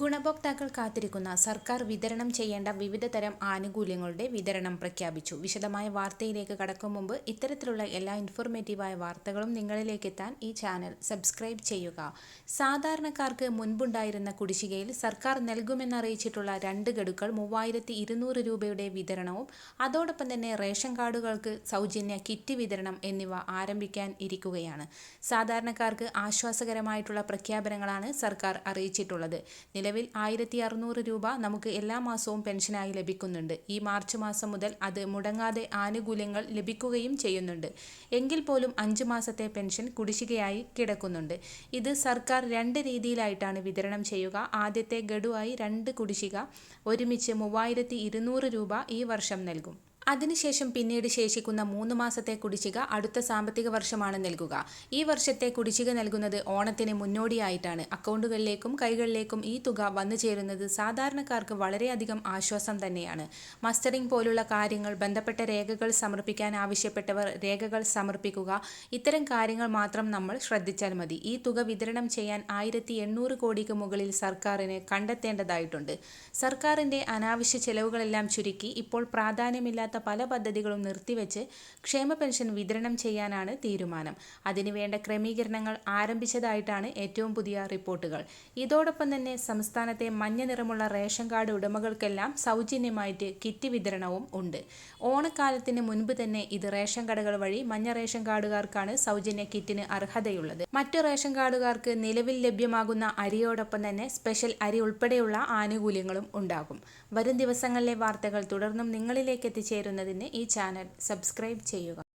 ഗുണഭോക്താക്കൾ കാത്തിരിക്കുന്ന സർക്കാർ വിതരണം ചെയ്യേണ്ട വിവിധ തരം ആനുകൂല്യങ്ങളുടെ വിതരണം പ്രഖ്യാപിച്ചു. വിശദമായ വാർത്തയിലേക്ക് കടക്കും മുമ്പ് ഇത്തരത്തിലുള്ള എല്ലാ ഇൻഫോർമേറ്റീവായ വാർത്തകളും നിങ്ങളിലേക്ക് എത്താൻ ഈ ചാനൽ സബ്സ്ക്രൈബ് ചെയ്യുക. സാധാരണക്കാർക്ക് മുൻപുണ്ടായിരുന്ന കുടിശ്ശികയിൽ സർക്കാർ നൽകുമെന്നറിയിച്ചിട്ടുള്ള രണ്ട് ഗഡുക്കൾ മൂവായിരത്തി ഇരുന്നൂറ് രൂപയുടെ വിതരണവും അതോടൊപ്പം തന്നെ റേഷൻ കാർഡുകൾക്ക് സൗജന്യ കിറ്റ് വിതരണം എന്നിവ ആരംഭിക്കാൻ ഇരിക്കുകയാണ്. സാധാരണക്കാർക്ക് ആശ്വാസകരമായിട്ടുള്ള പ്രഖ്യാപനങ്ങളാണ് സർക്കാർ അറിയിച്ചിട്ടുള്ളത്. നിലവിൽ ആയിരത്തി അറുന്നൂറ് രൂപ നമുക്ക് എല്ലാ മാസവും പെൻഷനായി ലഭിക്കുന്നുണ്ട്. ഈ മാർച്ച് മാസം മുതൽ അത് മുടങ്ങാതെ ആനുകൂല്യങ്ങൾ ലഭിക്കുകയും ചെയ്യുന്നുണ്ട്. എങ്കിൽ പോലും അഞ്ച് മാസത്തെ പെൻഷൻ കുടിശ്ശികയായി കിടക്കുന്നുണ്ട്. ഇത് സർക്കാർ രണ്ട് രീതിയിലായിട്ടാണ് വിതരണം ചെയ്യുക. ആദ്യത്തെ ഗഡുവായി രണ്ട് കുടിശ്ശിക. ഒരുമിച്ച് മൂവായിരത്തി രൂപ ഈ വർഷം നൽകും. അതിനുശേഷം പിന്നീട് ശേഷിക്കുന്ന മൂന്ന് മാസത്തെ കുടിശ്ശിക അടുത്ത സാമ്പത്തിക വർഷമാണ് നൽകുക. ഈ വർഷത്തെ കുടിശ്ശിക നൽകുന്നത് ഓണത്തിന് മുന്നോടിയായിട്ടാണ്. അക്കൗണ്ടുകളിലേക്കും കൈകളിലേക്കും ഈ തുക വന്നു ചേരുന്നത് സാധാരണക്കാർക്ക് വളരെയധികം ആശ്വാസം തന്നെയാണ്. മസ്റ്ററിംഗ് പോലുള്ള കാര്യങ്ങൾ ബന്ധപ്പെട്ട രേഖകൾ സമർപ്പിക്കാൻ ആവശ്യപ്പെട്ടവർ രേഖകൾ സമർപ്പിക്കുക ഇത്തരം കാര്യങ്ങൾ മാത്രം നമ്മൾ ശ്രദ്ധിച്ചാൽ മതി. ഈ തുക വിതരണം ചെയ്യാൻ ആയിരത്തി എണ്ണൂറ് കോടിക്ക് മുകളിൽ സർക്കാരിന് കണ്ടെത്തേണ്ടതായിട്ടുണ്ട്. സർക്കാരിന്റെ അനാവശ്യ ചെലവുകളെല്ലാം ചുരുക്കി ഇപ്പോൾ പ്രാധാന്യമില്ലാത്ത പല പദ്ധതികളും നിർത്തിവെച്ച് ക്ഷേമ പെൻഷൻ വിതരണം ചെയ്യാനാണ് തീരുമാനം. അതിനുവേണ്ട ക്രമീകരണങ്ങൾ ആരംഭിച്ചതായിട്ടാണ് ഏറ്റവും പുതിയ റിപ്പോർട്ടുകൾ. ഇതോടൊപ്പം തന്നെ സംസ്ഥാനത്തെ മഞ്ഞ നിറമുള്ള റേഷൻ കാർഡ് ഉടമകൾക്കെല്ലാം സൗജന്യമായിട്ട് കിറ്റ് വിതരണവും ഉണ്ട്. ഓണക്കാലത്തിന് മുൻപ് തന്നെ ഇത് റേഷൻ കടകൾ വഴി മഞ്ഞ റേഷൻ കാർഡുകാർക്കാണ് സൗജന്യ കിറ്റിന് അർഹതയുള്ളത്. മറ്റു റേഷൻ കാർഡുകാർക്ക് നിലവിൽ ലഭ്യമാകുന്ന അരിയോടൊപ്പം തന്നെ സ്പെഷ്യൽ അരി ഉൾപ്പെടെയുള്ള ആനുകൂല്യങ്ങളും ഉണ്ടാകും. വരും ദിവസങ്ങളിലെ വാർത്തകൾ തുടർന്നും നിങ്ങളിലേക്ക് എത്തിച്ചേരും ചേരുന്നതിന് ഈ ചാനൽ സബ്സ്ക്രൈബ് ചെയ്യുക.